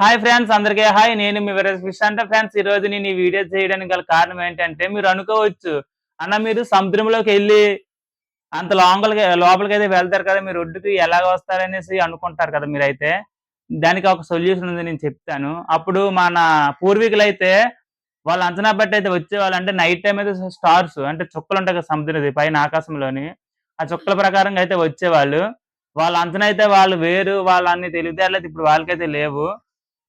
Hi friends అందరికీ hi నేను మీ వీరేష్ ఫిష్ అంటే ఫ్రెండ్స్ ఈ రోజు నేను ఈ వీడియో చేయడానికి గల కారణం ఏంటంటే మీరు అనుకోవచ్చు అన్న మీరు సముద్రంలోకి వెళ్ళి అంత లోపలికి లోపలికి అయితే వెళ్తారు కదా మీరు ఒడ్డుకి ఎలాగ వస్తారనేసి అనుకుంటారు కదా మీరైతే. దానికి ఒక సొల్యూషన్ ఉంది నేను చెప్తాను. అప్పుడు మన పూర్వీకులు అయితే వాళ్ళు అంచనా బట్టి అయితే వచ్చేవాళ్ళు అంటే నైట్ టైం అయితే స్టార్స్ అంటే చుక్కలు ఉంటాయి కదా సముద్రది పైన ఆకాశంలోని. ఆ చుక్కల ప్రకారంగా అయితే వచ్చేవాళ్ళు. వాళ్ళ అంచనా అయితే వాళ్ళు వేరు వాళ్ళ అన్ని తెలివితేటలు అయితే ఇప్పుడు వాళ్ళకైతే లేవు.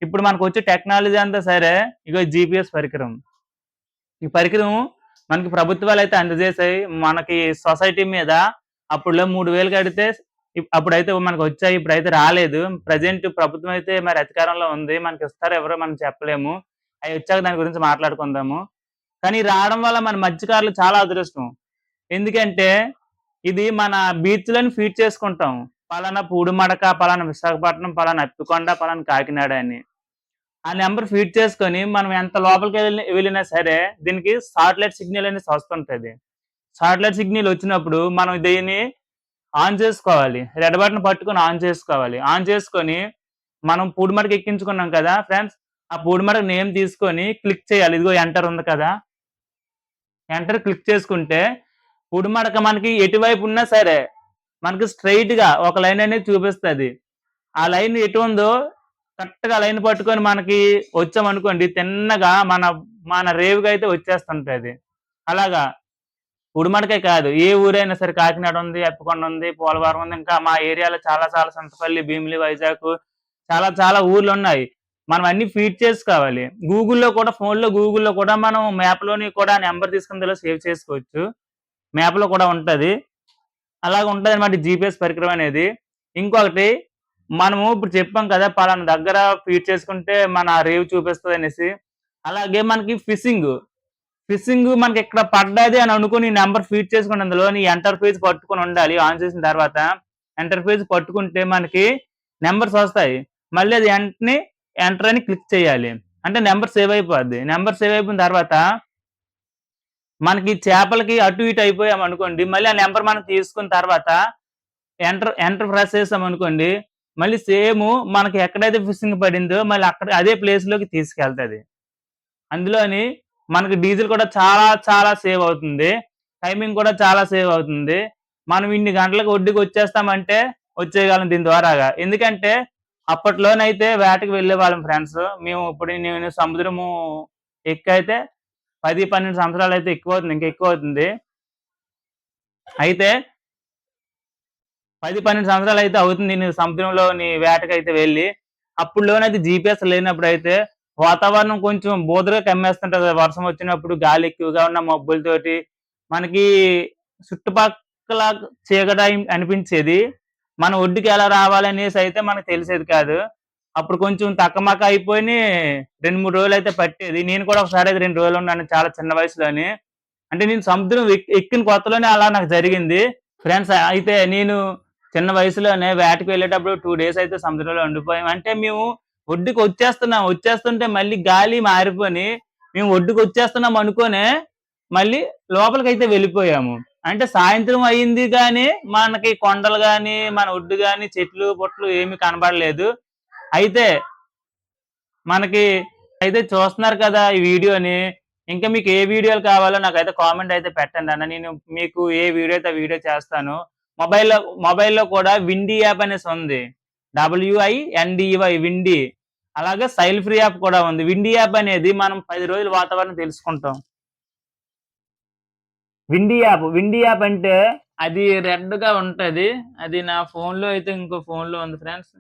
ఇప్పుడు మనకు వచ్చే టెక్నాలజీ అంతా సరే ఇగో జిపిఎస్ పరికరం. ఈ పరికరం మనకి ప్రభుత్వాలు అయితే అందజేసాయి మనకి సొసైటీ మీద అప్పుడులో మూడు వేలు కడితే అప్పుడైతే మనకు వచ్చాయి ఇప్పుడైతే రాలేదు. ప్రజెంట్ ప్రభుత్వం అయితే మరి అధికారంలో ఉంది. మనకి ఇస్తారు ఎవరో మనం చెప్పలేము. అవి వచ్చాక దాని గురించి మాట్లాడుకుందాము. కానీ రావడం వల్ల మన మత్స్యకారులు చాలా అదృష్టం. ఎందుకంటే ఇది మన బీచ్లను ఫీడ్ చేసుకుంటాం. పలానా పూడిమడక పలానా విశాఖపట్నం పలానా అప్పికొండ పలానా కాకినాడ అని. ఆ నెంబర్ ఫీడ్ చేసుకొని మనం ఎంత లోపలికి వెళ్ళి వెళ్ళినా సరే దీనికి సాటిలైట్ సిగ్నల్ అనేది వస్తుంటుంది. సాటిలైట్ సిగ్నల్ వచ్చినప్పుడు మనం దీన్ని ఆన్ చేసుకోవాలి. రెడ్ బటన్ పట్టుకొని ఆన్ చేసుకోవాలి. ఆన్ చేసుకొని మనం పూడిమడక ఎక్కించుకున్నాం కదా ఫ్రెండ్స్ ఆ పూడిమడక నేమ్ తీసుకొని క్లిక్ చేయాలి. ఇదిగో ఎంటర్ ఉంది కదా. ఎంటర్ క్లిక్ చేసుకుంటే పూడిమడక మనకి ఎటువైపు ఉన్నా సరే మనకి స్ట్రైట్గా ఒక లైన్ అనేది చూపిస్తుంది. ఆ లైన్ ఎటు ఉందో కరెక్ట్గా లైన్ పట్టుకొని మనకి వచ్చామనుకోండి తిన్నగా మన మన రేవుగా అయితే వచ్చేస్తుంటది అలాగా? ఉడుమడకే కాదు. ఏ ఊరైనా సరే కాకినాడ ఉంది అప్పికొండ ఉంది పోలవరం ఉంది ఇంకా మా ఏరియాలో చాలా చాలా సంతపల్లి భీమిలి వైజాగ్ చాలా చాలా ఊర్లు ఉన్నాయి. మనం అన్ని ఫీడ్ చేసుకోవాలి. గూగుల్లో కూడా ఫోన్లో గూగుల్లో కూడా మనం మ్యాప్లోని కూడా నెంబర్ తీసుకుని సేవ్ చేసుకోవచ్చు. మ్యాప్లో కూడా ఉంటుంది. అలాగ ఉంటది అనమాట జీపీఎస్ పరికరం అనేది. ఇంకొకటి మనము ఇప్పుడు చెప్పాం కదా పలానా దగ్గర ఫీడ్ చేసుకుంటే మన రేవ్ చూపిస్తుంది అనేసి. అలాగే మనకి ఫిషింగ్ ఫిషింగ్ మనకి ఇక్కడ పడ్డది అని అనుకుని నెంబర్ ఫీడ్ చేసుకుని అందులో నీ ఎంటర్ పట్టుకుని ఉండాలి. ఆన్ చేసిన తర్వాత ఎంటర్ఫేజ్ పట్టుకుంటే మనకి నెంబర్స్ వస్తాయి. మళ్ళీ అది వెంటనే ఎంటర్ అని క్లిక్ చేయాలి. అంటే నెంబర్ సేవ్ అయిపోద్ది. నెంబర్ సేవ్ అయిపోయిన తర్వాత మనకి చేపలకి అటు ఇటు అయిపోయాం అనుకోండి మళ్ళీ ఆ నెంబర్ మనం తీసుకున్న తర్వాత ఎంటర్ ఎంటర్ ప్రెస్ చేసాం అనుకోండి మళ్ళీ సేమ్ మనకి ఎక్కడైతే ఫిషింగ్ పడిందో మళ్ళీ అక్కడ అదే ప్లేస్లోకి తీసుకెళ్తుంది. అందులోని మనకి డీజిల్ కూడా చాలా చాలా సేవ్ అవుతుంది. టైమింగ్ కూడా చాలా సేవ్ అవుతుంది. మనం ఇన్ని గంటలకు ఒడ్డుకి వచ్చేస్తామంటే వచ్చేయగలం దీని ద్వారాగా. ఎందుకంటే అప్పట్లోనైతే వేటకి వెళ్ళే వాళ్ళం ఫ్రెండ్స్ మేము ఇప్పుడు నేను సముద్రము ఎక్కైతే పది పన్నెండు సంవత్సరాలు అయితే ఎక్కువ అవుతుంది ఇంకా ఎక్కువ అవుతుంది. అయితే పది పన్నెండు సంవత్సరాలు అయితే అవుతుంది నేను సముద్రంలో నీ వేటకైతే వెళ్ళి. అప్పుడులోనైతే జీపీఎస్ లేనప్పుడు అయితే వాతావరణం కొంచెం బోధగా కమ్మేస్తుంటది. వర్షం వచ్చినప్పుడు గాలి ఎక్కువగా ఉన్న మబ్బులతోటి మనకి చుట్టుపక్కల చీకట అనిపించేది. మన ఒడ్డుకి ఎలా రావాలనేసి అయితే మనకు తెలిసేది కాదు. అప్పుడు కొంచెం తక్కమక్క అయిపోయి రెండు మూడు రోజులు అయితే పట్టేది. నేను కూడా ఒకసారి అయితే రెండు రోజులు ఉన్నాను చాలా చిన్న వయసులోని. అంటే నేను సముద్రం ఎక్కిన కొత్తలోనే అలా నాకు జరిగింది. ఫ్రెండ్స్ అయితే నేను చిన్న వయసులోనే వేటకి వెళ్ళేటప్పుడు టూ డేస్ అయితే సముద్రంలో ఉండిపోయాం. అంటే మేము ఒడ్డుకు వచ్చేస్తున్నాం. వచ్చేస్తుంటే మళ్ళీ గాలి మారిపోని మేము ఒడ్డుకు వచ్చేస్తున్నాం అనుకోనే మళ్ళీ లోపలికి అయితే వెళ్ళిపోయాము. అంటే సాయంత్రం అయింది కానీ మనకి కొండలు కానీ మన ఒడ్డు కానీ చెట్లు పొట్లు ఏమి కనబడలేదు. అయితే మనకి అయితే చూస్తున్నారు కదా ఈ వీడియోని. ఇంకా మీకు ఏ వీడియోలు కావాలో నాకైతే కామెంట్ అయితే పెట్టండి అన్న. నేను మీకు ఏ వీడియో అయితే వీడియో చేస్తాను. మొబైల్లో మొబైల్లో కూడా విండీ యాప్ అనేసి ఉంది. WI NDY Windy. అలాగే సైల్ ఫ్రీ యాప్ కూడా ఉంది. విండీ యాప్ అనేది మనం పది రోజులు వాతావరణం తెలుసుకుంటాం. విండీ యాప్ విండీ యాప్ అంటే అది రెడ్గా ఉంటుంది. అది నా ఫోన్లో అయితే ఇంకో ఫోన్లో ఉంది ఫ్రెండ్స్.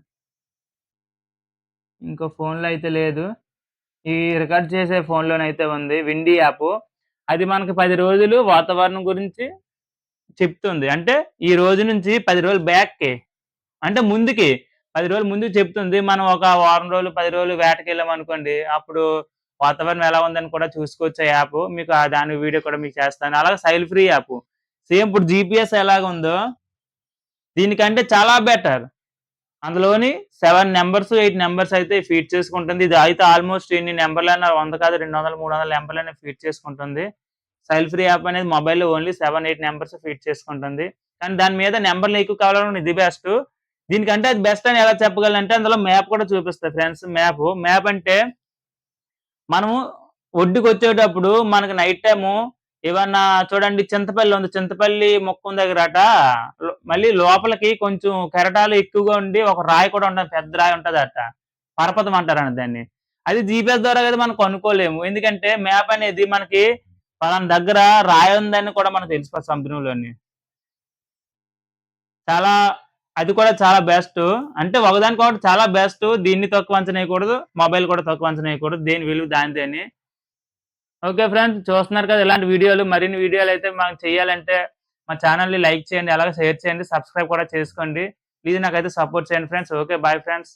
ఇంకో ఫోన్లో అయితే లేదు. ఈ రికార్డ్ చేసే ఫోన్లోనైతే ఉంది విండీ యాప్. అది మనకి పది రోజులు వాతావరణం గురించి చెప్తుంది. అంటే ఈ రోజు నుంచి పది రోజులు బ్యాక్కి అంటే ముందుకి పది రోజులు ముందు చెప్తుంది. మనం ఒక వారం రోజులు పది రోజులు వేటకి వెళ్ళాం అనుకోండి అప్పుడు వాతావరణం ఎలా ఉందని కూడా చూసుకోవచ్చు ఆ యాప్ మీకు దాని వీడియో కూడా మీకు చేస్తాను. అలాగే సైల్ ఫ్రీ యాప్ సేమ్ ఇప్పుడు జిపిఎస్ ఎలాగ ఉందో దీనికంటే చాలా బెటర్ అందులోని సెవెన్ నెంబర్స్ ఎయిట్ నెంబర్స్ అయితే ఫీడ్ చేసుకుంటుంది. ఇది అయితే ఆల్మోస్ట్ ఎన్ని నెంబర్లైనా వంద కాదు రెండు వందలు మూడు వందల నెంబర్లైనా ఫీడ్ చేసుకుంటుంది. సెల్ ఫ్రీ యాప్ అనేది మొబైల్లో only seven eight numbers feed చేసుకుంటుంది. కానీ దాని మీద నెంబర్లు ఎక్కువ కావాలని ఇది బెస్ట్ దీనికంటే అది బెస్ట్ అని ఎలా చెప్పగలంటే అందులో మ్యాప్ కూడా చూపిస్తుంది ఫ్రెండ్స్ మ్యాప్ మ్యాప్ అంటే మనము ఒడ్డుకు వచ్చేటప్పుడు మనకి నైట్ టైము ఏమన్నా చూడండి చింతపల్లి ఉంది. చింతపల్లి మొక్కం దగ్గరట. మళ్ళీ లోపలికి కొంచెం కెరటాలు ఎక్కువగా ఉండి ఒక రాయి కూడా ఉంటుంది పెద్ద రాయి ఉంటుంది అట పరపతం అంటారండి దాన్ని. అది జీపీఎస్ ద్వారా అయితే మనం కొనుక్కోలేము. ఎందుకంటే మ్యాప్ అనేది మనకి పలాన దగ్గర రాయి ఉందని కూడా మనం తెలిసిపోతుంది సముద్రంలోని. చాలా అది కూడా చాలా బెస్ట్ అంటే ఒకదానికి ఒకటి చాలా బెస్ట్ దీన్ని తక్కువ అంచనేయకూడదు మొబైల్ కూడా తక్కువ అంచనేయకూడదు దేని విలువ దానిదేని ఓకే ఫ్రెండ్స్ చూస్తున్నారు కదా ఇలాంటి వీడియోలు మరిన్ని వీడియోలు అయితే మనం చేయాలంటే మా ఛానల్ని లైక్ చేయండి అలాగే షేర్ చేయండి సబ్స్క్రైబ్ కూడా చేసుకోండి. ప్లీజ్ నాకైతే సపోర్ట్ చేయండి ఫ్రెండ్స్ ఓకే బాయ్ ఫ్రెండ్స్